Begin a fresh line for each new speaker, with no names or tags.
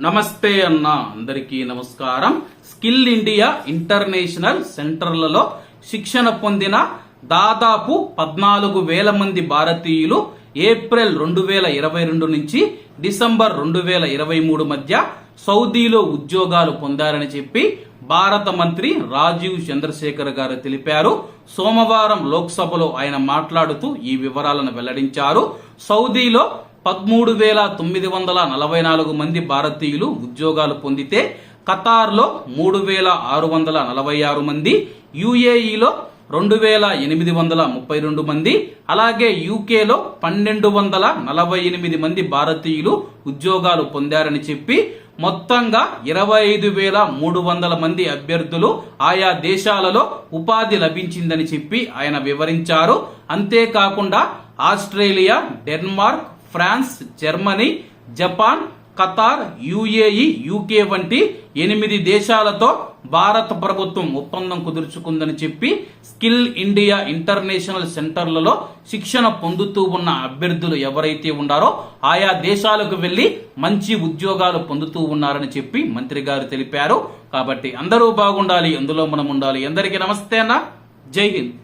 నమస్తే అన్న అందరికీ నమస్కారం. స్కిల్ ఇండియా ఇంటర్నేషనల్ సెంటర్లలో శిక్షణ పొందిన దాదాపు పద్నాలుగు వేల మంది భారతీయులు ఏప్రిల్ రెండు వేల ఇరవై రెండు నుంచి డిసెంబర్ రెండు వేల ఇరవై మూడు మధ్య సౌదీలో ఉద్యోగాలు పొందారని చెప్పి భారత మంత్రి రాజీవ్ చంద్రశేఖర్ గారు తెలిపారు. సోమవారం లోక్సభలో ఆయన మాట్లాడుతూ ఈ వివరాలను వెల్లడించారు. సౌదీలో పదమూడు వేల తొమ్మిది వందల నలభై నాలుగు మంది భారతీయులు ఉద్యోగాలు పొందితే ఖతార్లో మూడు వేల ఆరు వందల నలభై ఆరు మంది యుఏఈలో రెండు వేల ఎనిమిది వందల ముప్పై రెండు మంది అలాగే యూకేలో పన్నెండు వందల నలభై ఎనిమిది మంది భారతీయులు ఉద్యోగాలు పొందారని చెప్పి మొత్తంగా ఇరవై ఐదు వేల మూడు వందల మంది అభ్యర్థులు ఆయా దేశాలలో ఉపాధి లభించిందని చెప్పి ఆయన వివరించారు. అంతేకాకుండా Australia Denmark France Germany Japan Qatar UAE UK వంటి ఎనిమిది దేశాలతో భారత ప్రభుత్వం ఒప్పందం కుదుర్చుకుందని చెప్పి స్కిల్ ఇండియా ఇంటర్నేషనల్ సెంటర్లలో శిక్షణ పొందుతూ ఉన్న అభ్యర్థులు ఎవరైతే ఉన్నారో ఆయా దేశాలకు వెళ్ళి మంచి ఉద్యోగాలు పొందుతూ ఉన్నారని చెప్పి మంత్రి గారు తెలిపారు. కాబట్టి అందరూ బాగుండాలి అందులో మనం ఉండాలి. అందరికీ నమస్తే అన్న. జై హింద్.